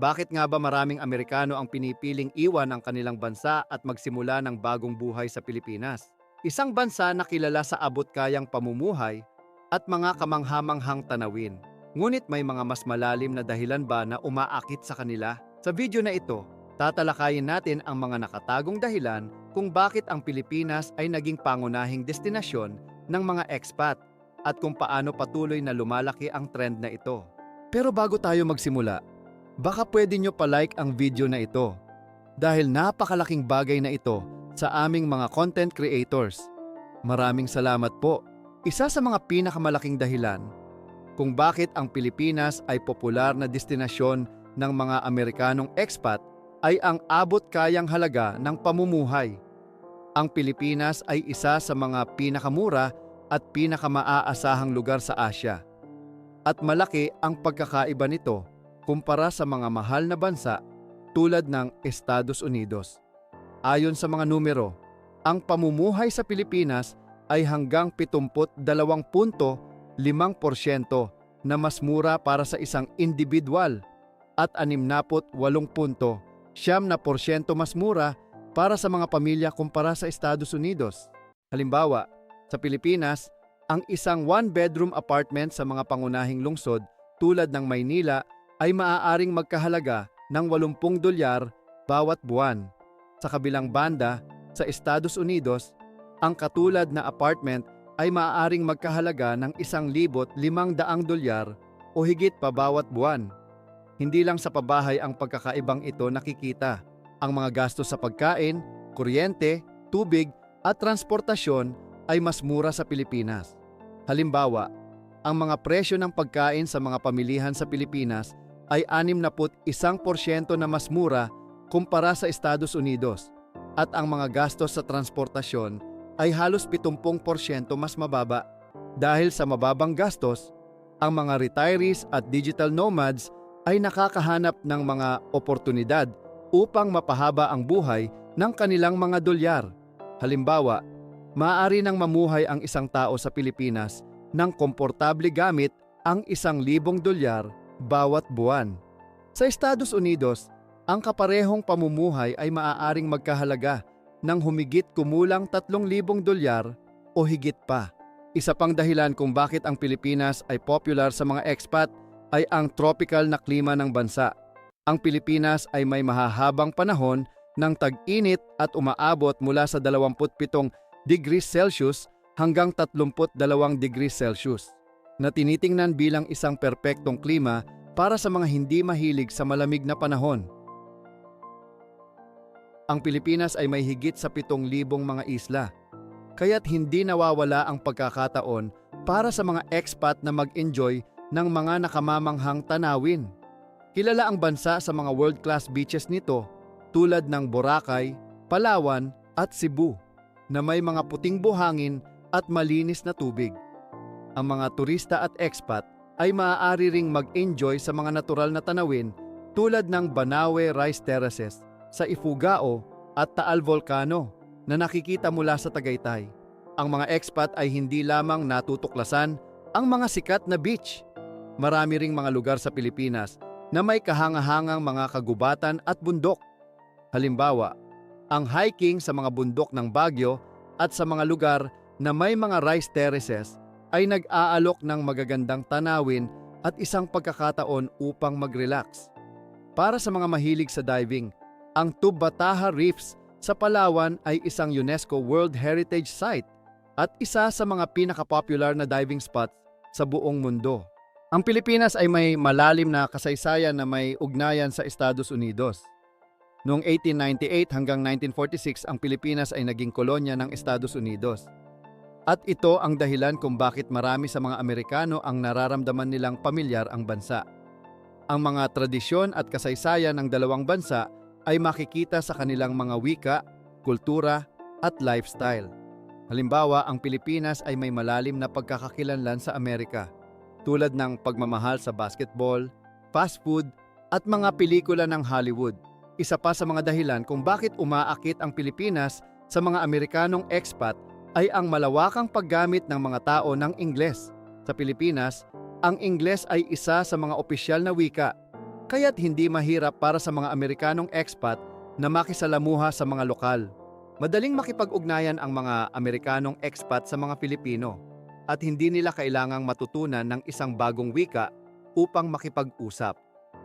Bakit nga ba maraming Amerikano ang pinipiling iwan ang kanilang bansa at magsimula ng bagong buhay sa Pilipinas? Isang bansa na kilala sa abot-kayang pamumuhay at mga kamanghamanghang tanawin. Ngunit may mga mas malalim na dahilan ba na umaakit sa kanila? Sa video na ito, tatalakayin natin ang mga nakatagong dahilan kung bakit ang Pilipinas ay naging pangunahing destinasyon ng mga expat at kung paano patuloy na lumalaki ang trend na ito. Pero bago tayo magsimula, baka pwede nyo pa-like ang video na ito dahil napakalaking bagay na ito sa aming mga content creators. Maraming salamat po. Isa sa mga pinakamalaking dahilan kung bakit ang Pilipinas ay popular na destinasyon ng mga Amerikanong expat ay ang abot kayang halaga ng pamumuhay. Ang Pilipinas ay isa sa mga pinakamura at pinakamaasahang lugar sa Asya. At malaki ang pagkakaiba nito kumpara sa mga mahal na bansa tulad ng Estados Unidos. Ayon sa mga numero, ang pamumuhay sa Pilipinas ay hanggang 72.5% na mas mura para sa isang individual at 68.7% mas mura para sa mga pamilya kumpara sa Estados Unidos. Halimbawa, sa Pilipinas, ang isang one-bedroom apartment sa mga pangunahing lungsod tulad ng Maynila ay maaaring magkahalaga ng 80 dolyar bawat buwan. Sa kabilang banda, sa Estados Unidos, ang katulad na apartment ay maaaring magkahalaga ng 1,500 dolyar o higit pa bawat buwan. Hindi lang sa pabahay ang pagkakaibang ito nakikita. Ang mga gastos sa pagkain, kuryente, tubig at transportasyon ay mas mura sa Pilipinas. Halimbawa, ang mga presyo ng pagkain sa mga pamilihan sa Pilipinas ay 61% na mas mura kumpara sa Estados Unidos at ang mga gastos sa transportasyon ay halos 70% mas mababa. Dahil sa mababang gastos, ang mga retirees at digital nomads ay nakakahanap ng mga oportunidad upang mapahaba ang buhay ng kanilang mga dolyar. Halimbawa, maaari nang mamuhay ang isang tao sa Pilipinas ng komportable gamit ang isang libong dolyar bawat buwan. Sa Estados Unidos, ang kaparehong pamumuhay ay maaaring magkahalaga ng humigit kumulang 3,000 dolyar o higit pa. Isa pang dahilan kung bakit ang Pilipinas ay popular sa mga expat ay ang tropical na klima ng bansa. Ang Pilipinas ay may mahahabang panahon ng tag-init at umaabot mula sa 27 degrees Celsius hanggang 32 degrees Celsius na tinitingnan bilang isang perpektong klima para sa mga hindi mahilig sa malamig na panahon. Ang Pilipinas ay may higit sa 7,000 mga isla, kaya't hindi nawawala ang pagkakataon para sa mga expat na mag-enjoy ng mga nakamamanghang tanawin. Kilala ang bansa sa mga world-class beaches nito tulad ng Boracay, Palawan at Cebu na may mga puting buhangin at malinis na tubig. Ang mga turista at expat ay maaari ring mag-enjoy sa mga natural na tanawin tulad ng Banawe Rice Terraces sa Ifugao at Taal Volcano na nakikita mula sa Tagaytay. Ang mga expat ay hindi lamang natutuklasan ang mga sikat na beach. Marami ring mga lugar sa Pilipinas na may kahangahangang mga kagubatan at bundok. Halimbawa, ang hiking sa mga bundok ng Baguio at sa mga lugar na may mga rice terraces ay nag-aalok ng magagandang tanawin at isang pagkakataon upang mag-relax. Para sa mga mahilig sa diving, ang Tubataha Reefs sa Palawan ay isang UNESCO World Heritage Site at isa sa mga pinaka-popular na diving spots sa buong mundo. Ang Pilipinas ay may malalim na kasaysayan na may ugnayan sa Estados Unidos. Noong 1898 hanggang 1946 ang Pilipinas ay naging kolonya ng Estados Unidos. At ito ang dahilan kung bakit marami sa mga Amerikano ang nararamdaman nilang pamilyar ang bansa. Ang mga tradisyon at kasaysayan ng dalawang bansa ay makikita sa kanilang mga wika, kultura at lifestyle. Halimbawa, ang Pilipinas ay may malalim na pagkakakilanlan sa Amerika, tulad ng pagmamahal sa basketball, fast food at mga pelikula ng Hollywood. Isa pa sa mga dahilan kung bakit umaakit ang Pilipinas sa mga Amerikanong expat ay ang malawakang paggamit ng mga tao ng Ingles. Sa Pilipinas, ang Ingles ay isa sa mga opisyal na wika. kaya't hindi mahirap para sa mga Amerikanong expat na makisalamuha sa mga lokal. Madaling makipag-ugnayan ang mga Amerikanong expat sa mga Pilipino at hindi nila kailangang matutunan ng isang bagong wika upang makipag-usap.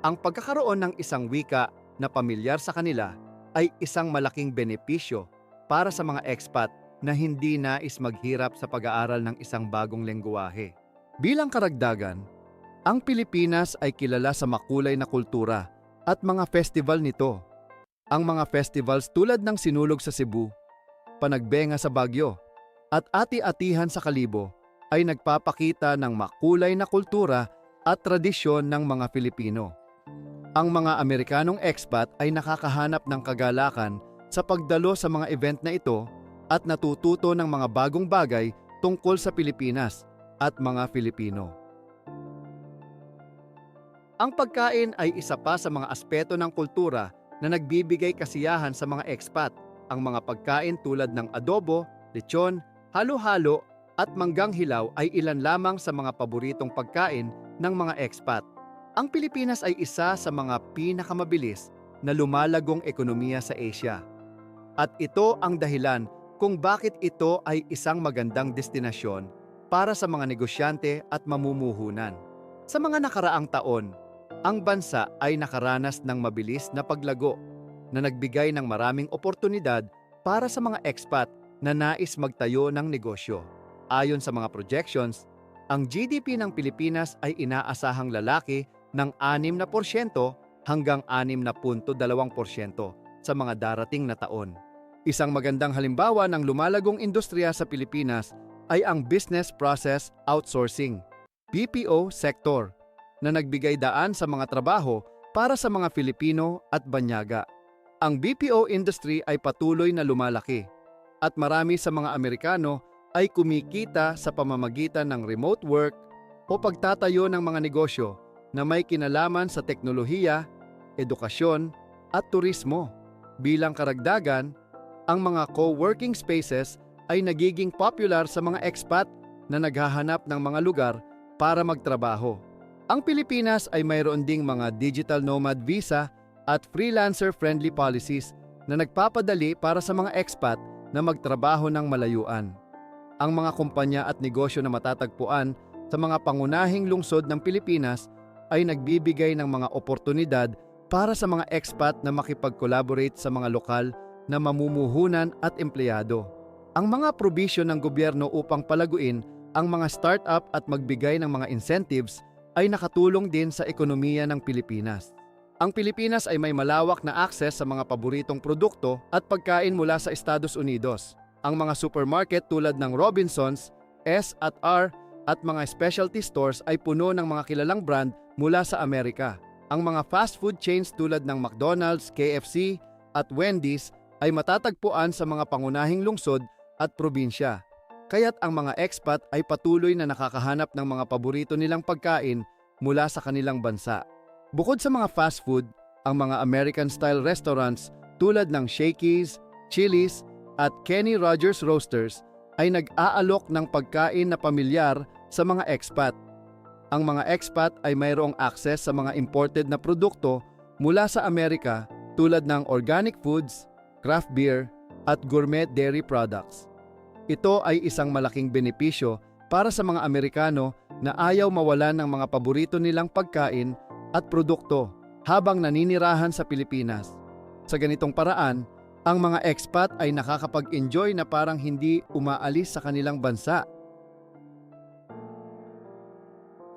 Ang pagkakaroon ng isang wika na pamilyar sa kanila ay isang malaking benepisyo para sa mga expat na hindi nais maghirap sa pag-aaral ng isang bagong lengguwahe. Bilang karagdagan, ang Pilipinas ay kilala sa makulay na kultura at mga festival nito. Ang mga festivals tulad ng Sinulog sa Cebu, Panagbenga sa Baguio, at Ati-Atihan sa Kalibo ay nagpapakita ng makulay na kultura at tradisyon ng mga Filipino. Ang mga Amerikanong expat ay nakakahanap ng kagalakan sa pagdalo sa mga event na ito at natututo ng mga bagong bagay tungkol sa Pilipinas at mga Filipino. Ang pagkain ay isa pa sa mga aspeto ng kultura na nagbibigay kasiyahan sa mga expat. Ang mga pagkain tulad ng adobo, lechon, halo-halo at manggang hilaw ay ilan lamang sa mga paboritong pagkain ng mga expat. Ang Pilipinas ay isa sa mga pinakamabilis na lumalagong ekonomiya sa Asia. At ito ang dahilan kung bakit ito ay isang magandang destinasyon para sa mga negosyante at mamumuhunan. Sa mga nakaraang taon, ang bansa ay nakaranas ng mabilis na paglago na nagbigay ng maraming oportunidad para sa mga expat na nais magtayo ng negosyo. Ayon sa mga projections, ang GDP ng Pilipinas ay inaasahang lalaki ng 6% hanggang 6.2% sa mga darating na taon. Isang magandang halimbawa ng lumalagong industriya sa Pilipinas ay ang Business Process Outsourcing, BPO sector, na nagbigay daan sa mga trabaho para sa mga Filipino at banyaga. Ang BPO industry ay patuloy na lumalaki at marami sa mga Amerikano ay kumikita sa pamamagitan ng remote work o pagtatayo ng mga negosyo na may kinalaman sa teknolohiya, edukasyon at turismo. Bilang karagdagan, ang mga co-working spaces ay nagiging popular sa mga expat na naghahanap ng mga lugar para magtrabaho. Ang Pilipinas ay mayroon ding mga digital nomad visa at freelancer-friendly policies na nagpapadali para sa mga expat na magtrabaho ng malayuan. Ang mga kumpanya at negosyo na matatagpuan sa mga pangunahing lungsod ng Pilipinas ay nagbibigay ng mga oportunidad para sa mga expat na makipag-collaborate sa mga lokal na mamumuhunan at empleyado. Ang mga probisyon ng gobyerno upang palaguin ang mga startup at magbigay ng mga incentives ay nakatulong din sa ekonomiya ng Pilipinas. Ang Pilipinas ay may malawak na akses sa mga paboritong produkto at pagkain mula sa Estados Unidos. Ang mga supermarket tulad ng Robinsons, S at R at mga specialty stores ay puno ng mga kilalang brand mula sa Amerika. Ang mga fast food chains tulad ng McDonald's, KFC at Wendy's ay matatagpuan sa mga pangunahing lungsod at probinsya. Kaya't ang mga expat ay patuloy na nakakahanap ng mga paborito nilang pagkain mula sa kanilang bansa. Bukod sa mga fast food, ang mga American-style restaurants tulad ng Shakey's, Chili's at Kenny Rogers Roasters ay nag-aalok ng pagkain na pamilyar sa mga expat. Ang mga expat ay mayroong access sa mga imported na produkto mula sa Amerika tulad ng organic foods, craft beer, at gourmet dairy products. Ito ay isang malaking benepisyo para sa mga Amerikano na ayaw mawalan ng mga paborito nilang pagkain at produkto habang naninirahan sa Pilipinas. Sa ganitong paraan, ang mga expat ay nakakapag-enjoy na parang hindi umaalis sa kanilang bansa.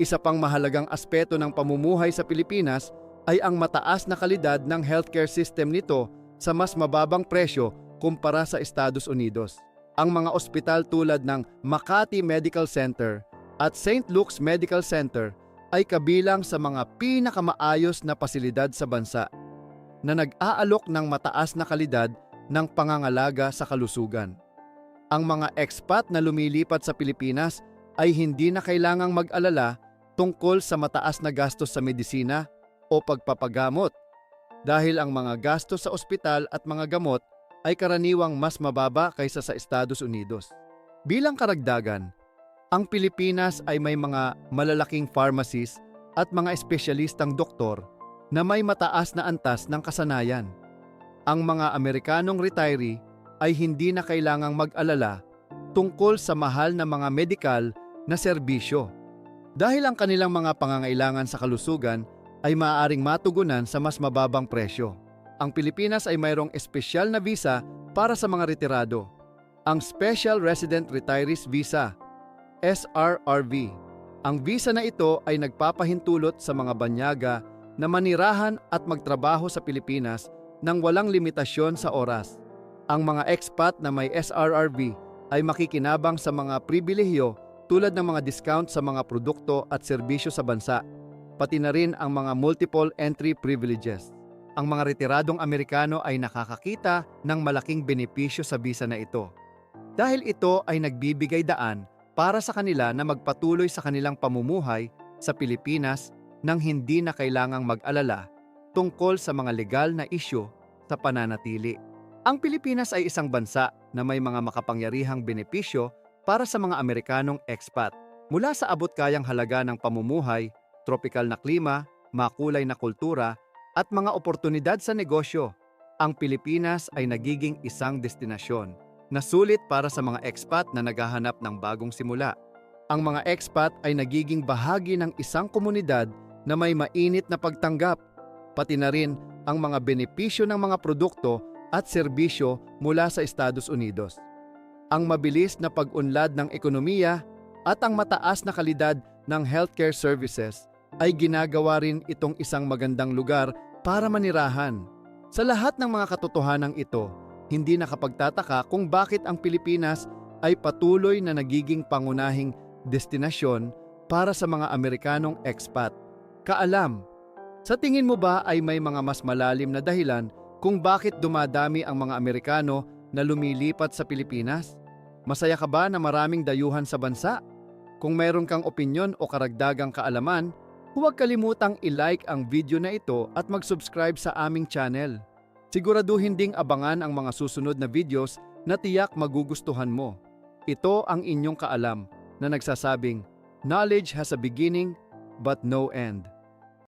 Isa pang mahalagang aspeto ng pamumuhay sa Pilipinas ay ang mataas na kalidad ng healthcare system nito sa mas mababang presyo kumpara sa Estados Unidos ang mga ospital tulad ng Makati Medical Center at St. Luke's Medical Center ay kabilang sa mga pinakamaayos na pasilidad sa bansa na nag-aalok ng mataas na kalidad ng pangangalaga sa kalusugan. Ang mga expat na lumilipat sa Pilipinas ay hindi na kailangang mag-alala tungkol sa mataas na gastos sa medisina o pagpapagamot dahil ang mga gastos sa ospital at mga gamot ay karaniwang mas mababa kaysa sa Estados Unidos. Bilang karagdagan, ang Pilipinas ay may mga malalaking pharmacies at mga espesyalistang doktor na may mataas na antas ng kasanayan. Ang mga Amerikanong retiree ay hindi na kailangang mag-alala tungkol sa mahal na mga medikal na serbisyo. Dahil ang kanilang mga pangangailangan sa kalusugan ay maaaring matugunan sa mas mababang presyo. Ang Pilipinas ay mayroong espesyal na visa para sa mga retirado, ang Special Resident Retirees Visa, SRRV. Ang visa na ito ay nagpapahintulot sa mga banyaga na manirahan at magtrabaho sa Pilipinas nang walang limitasyon sa oras. Ang mga expat na may SRRV ay makikinabang sa mga pribilehyo tulad ng mga discount sa mga produkto at serbisyo sa bansa, pati na rin ang mga multiple entry privileges. Ang mga retiradong Amerikano ay nakakakita ng malaking benepisyo sa visa na ito. Dahil ito ay nagbibigay daan para sa kanila na magpatuloy sa kanilang pamumuhay sa Pilipinas nang hindi na kailangang mag-alala tungkol sa mga legal na isyu sa pananatili. Ang Pilipinas ay isang bansa na may mga makapangyarihang benepisyo para sa mga Amerikanong expat. Mula sa abot-kayang halaga ng pamumuhay, tropikal na klima, makulay na kultura, at mga oportunidad sa negosyo, ang Pilipinas ay nagiging isang destinasyon na sulit para sa mga expat na naghahanap ng bagong simula. Ang mga expat ay nagiging bahagi ng isang komunidad na may mainit na pagtanggap, pati na rin ang mga benepisyo ng mga produkto at serbisyo mula sa Estados Unidos. Ang mabilis na pag-unlad ng ekonomiya at ang mataas na kalidad ng healthcare services ay ginagawa rin itong isang magandang lugar para manirahan. Sa lahat ng mga katotohanan ito, hindi nakapagtataka kung bakit ang Pilipinas ay patuloy na nagiging pangunahing destinasyon para sa mga Amerikanong expat. Kaalam, sa tingin mo ba ay may mga mas malalim na dahilan kung bakit dumadami ang mga Amerikano na lumilipat sa Pilipinas? Masaya ka ba na maraming dayuhan sa bansa? Kung mayroon kang opinyon o karagdagang kaalaman, huwag kalimutang i-like ang video na ito at mag-subscribe sa aming channel. Siguraduhin ding abangan ang mga susunod na videos na tiyak magugustuhan mo. Ito ang inyong kaalam na nagsasabing, Knowledge has a beginning but no end.